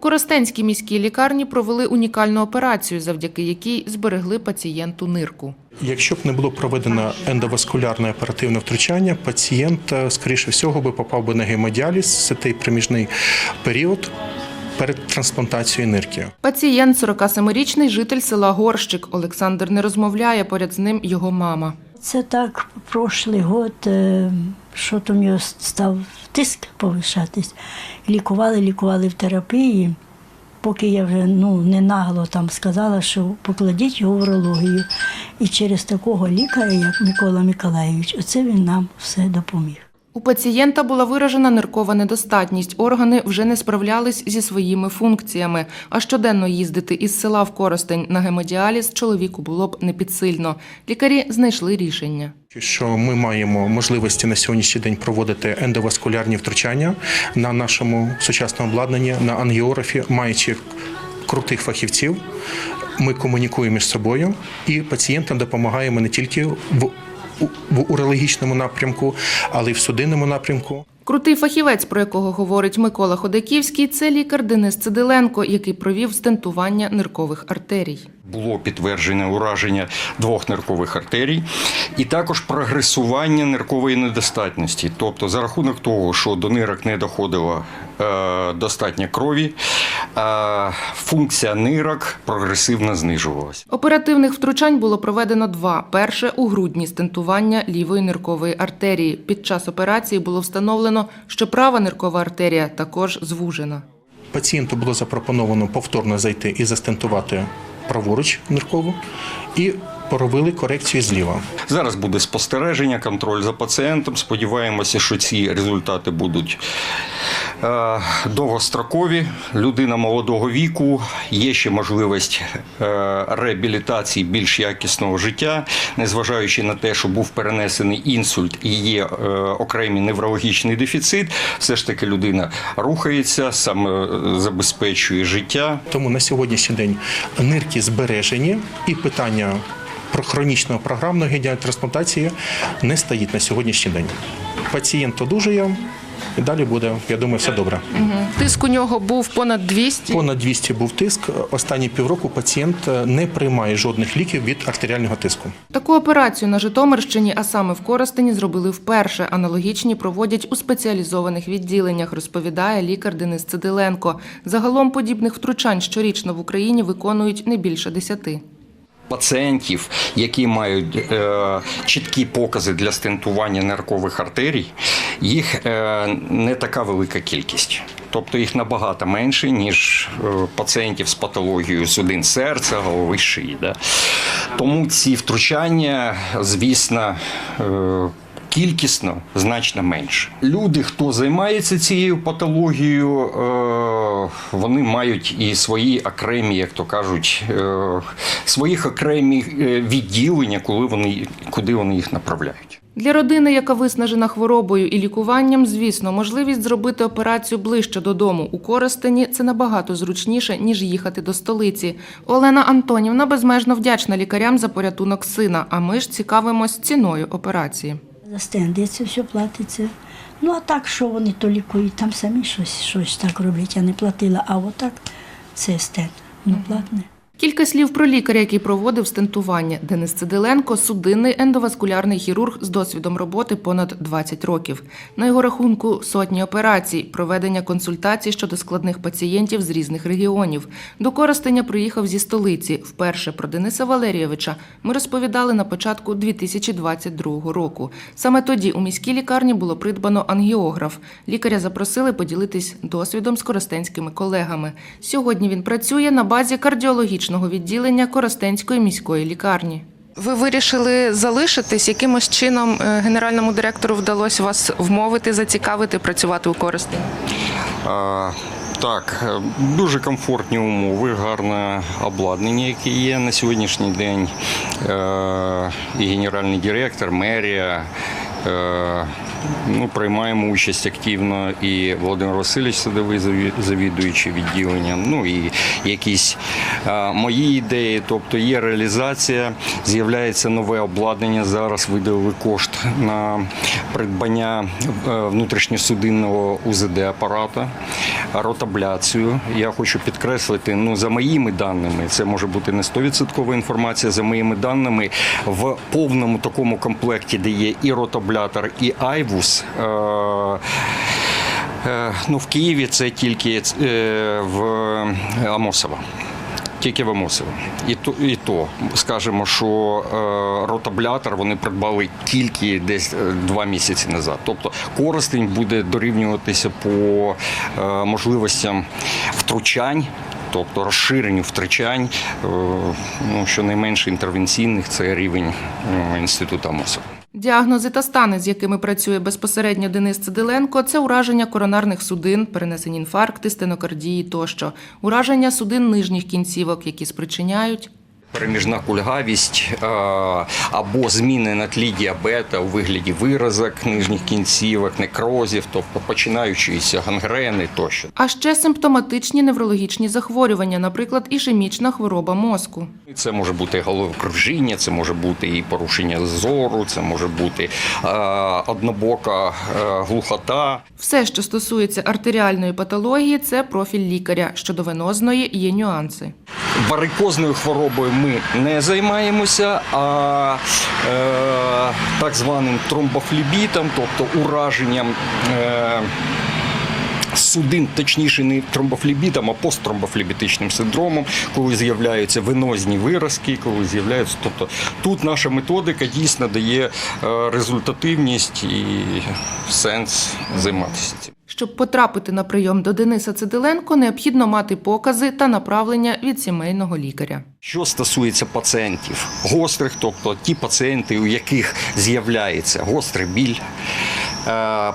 Коростенській міській лікарні провели унікальну операцію, завдяки якій зберегли пацієнту нирку. Якщо б не було проведено ендоваскулярне оперативне втручання, пацієнт, е, скоріше всього, би попав би на гемодіаліз. Це той проміжний період перед трансплантацією нирки. Пацієнт 47-річний житель села Горщик. Олександр не розмовляє, поряд з ним його мама. Це так, прошлий год, е, що то в нього став тиск повишатись. Лікували, лікували в терапії, поки я вже ну, не нагло там сказала, що покладіть його в урологію. І через такого лікаря, як Микола Миколаївич, оце він нам все допоміг. У пацієнта була виражена ниркова недостатність. Органи вже не справлялись зі своїми функціями. А щоденно їздити із села в Коростень на гемодіаліз чоловіку було б не підсильно. Лікарі знайшли рішення. Що ми маємо можливості на сьогоднішній день проводити ендоваскулярні втручання на нашому сучасному обладнанні, на ангіографі, маючи крутих фахівців. Ми комунікуємо між собою і пацієнтам допомагаємо не тільки в, в урологічному напрямку, але й в судинному напрямку. Крутий фахівець, про якого говорить Микола Ходаківський, це лікар Денис Цидиленко, який провів стентування ниркових артерій. Було підтверджене ураження двох ниркових артерій, і також прогресування ниркової недостатності. Тобто, за рахунок того, що до нирок не доходило е, достатньо крові, е, функція нирок прогресивно знижувалася. Оперативних втручань було проведено два. Перше у грудні стентування лівої ниркової артерії. Під час операції було встановлено, що права ниркова артерія також звужена. Пацієнту було запропоновано повторно зайти і застентувати праворуч ниркову і поробили корекцію зліва. Зараз буде спостереження, контроль за пацієнтом. Сподіваємося, що ці результати будуть довгострокові. Людина молодого віку, є ще можливість е, реабілітації більш якісного життя, незважаючи на те, що був перенесений інсульт і є е, окремий неврологічний дефіцит. Все ж таки людина рухається, саме забезпечує життя. Тому на сьогоднішній день нирки збережені і питання про хронічного програмного геніальної трансплантації не стоїть на сьогоднішній день. Пацієнт одужує, і далі буде, я думаю, все добре. Тиск у нього був понад 200. Понад 200 був тиск. Останні півроку пацієнт не приймає жодних ліків від артеріального тиску. Таку операцію на Житомирщині, а саме в Коростені, зробили вперше. Аналогічні проводять у спеціалізованих відділеннях, розповідає лікар Денис Цидиленко. Загалом подібних втручань щорічно в Україні виконують не більше десяти. Пацієнтів, які мають е, чіткі покази для стентування ниркових артерій, їх е, не така велика кількість. Тобто їх набагато менше, ніж е, пацієнтів з патологією судин серця, голови шиї. Да? Тому ці втручання, звісно, е, кількісно значно менше. Люди, хто займається цією патологією, е, вони мають і свої окремі, як то кажуть, е, своїх окремі е, відділення, коли вони, куди вони їх направляють. Для родини, яка виснажена хворобою і лікуванням, звісно, можливість зробити операцію ближче додому у Коростені це набагато зручніше, ніж їхати до столиці. Олена Антонівна безмежно вдячна лікарям за порятунок сина. А ми ж цікавимось ціною операції. За стенди це все платиться. Ну а так, що вони то лікують, там самі щось, щось так роблять. Я не платила, а отак це стенд. Ну, платне. Кілька слів про лікаря, який проводив стентування. Денис Цидиленко – судинний ендоваскулярний хірург з досвідом роботи понад 20 років. На його рахунку сотні операцій, проведення консультацій щодо складних пацієнтів з різних регіонів. До Коростеня приїхав зі столиці. Вперше про Дениса Валерійовича ми розповідали на початку 2022 року. Саме тоді у міській лікарні було придбано ангіограф. Лікаря запросили поділитись досвідом з коростенськими колегами. Сьогодні він працює на базі кардіологічного відділення Коростенської міської лікарні. Ви вирішили залишитись? Якимось чином е, генеральному директору вдалося вас вмовити, зацікавити працювати у Коростені? А, Так, е, дуже комфортні умови, гарне обладнання, яке є на сьогоднішній день. Е, І генеральний директор, мерія. Е, Ну, приймаємо участь активно і Володимир Васильович Садовий, заві- завідуючий відділенням. Ну і якісь е, мої ідеї. Тобто є реалізація, з'являється нове обладнання. Зараз виділили кошт на придбання е, внутрішньосудинного УЗД апарата, ротабляцію. Я хочу підкреслити, ну за моїми даними, це може бути не 100% інформація. За моїми даними, в повному такому комплекті, де є і ротаблятор, і айвус. Е- е, ну, в Києві це тільки е, в Амосово. Тільки в Амосово. І то, і то скажемо, що ротаблятор вони придбали тільки десь два місяці назад. Тобто користень буде дорівнюватися по можливостям втручань. Тобто розширенню втручань, е, ну, щонайменше інтервенційних, це рівень е, інституту Амосова. Діагнози та стани, з якими працює безпосередньо Денис Цидиленко, це ураження коронарних судин, перенесені інфаркти, стенокардії тощо, ураження судин нижніх кінцівок, які спричиняють Переміжна кульгавість е, або зміни на тлі діабета у вигляді виразок нижніх кінцівок, некрозів, тобто починаючи гангрени тощо. А ще симптоматичні неврологічні захворювання, наприклад, ішемічна хвороба мозку. Це може бути головокружіння, це може бути і порушення зору, це може бути е, однобока е, глухота. Все, що стосується артеріальної патології, це профіль лікаря. Щодо венозної є нюанси. Варикозною хворобою ми не займаємося, а е, так званим тромбофлібітом, тобто ураженням. Е, Судин, точніше, не тромбофлібітом, а посттромбофлібітичним синдромом, коли з'являються венозні виразки, коли з'являються. Тобто тут наша методика дійсно дає е, результативність і сенс займатися цим. Щоб потрапити на прийом до Дениса Цидиленко, необхідно мати покази та направлення від сімейного лікаря. Що стосується пацієнтів гострих, тобто ті пацієнти, у яких з'являється гострий біль,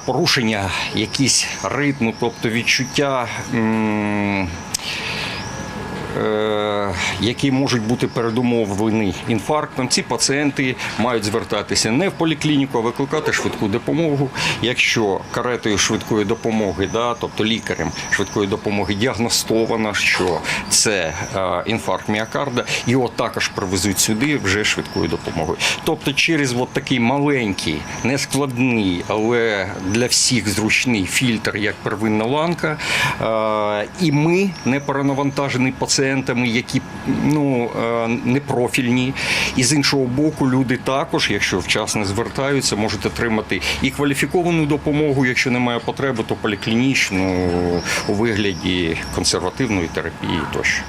порушення якісь ритму, тобто відчуття. Е, Які можуть бути передумовлені інфарктом, ці пацієнти мають звертатися не в поліклініку, а викликати швидку допомогу. Якщо каретою швидкої допомоги, да, тобто лікарем швидкої допомоги діагностовано, що це е, інфаркт міокарда, його також привезуть сюди вже швидкою допомогою. Тобто, через от такий маленький, нескладний, але для всіх зручний фільтр, як первинна ланка, е, і ми не перенавантажені пацієнтами, які ну е, непрофільні. І з іншого боку, люди також, якщо вчасно звертаються, можуть отримати і кваліфіковану допомогу, якщо немає потреби, то поліклінічну у вигляді консервативної терапії тощо.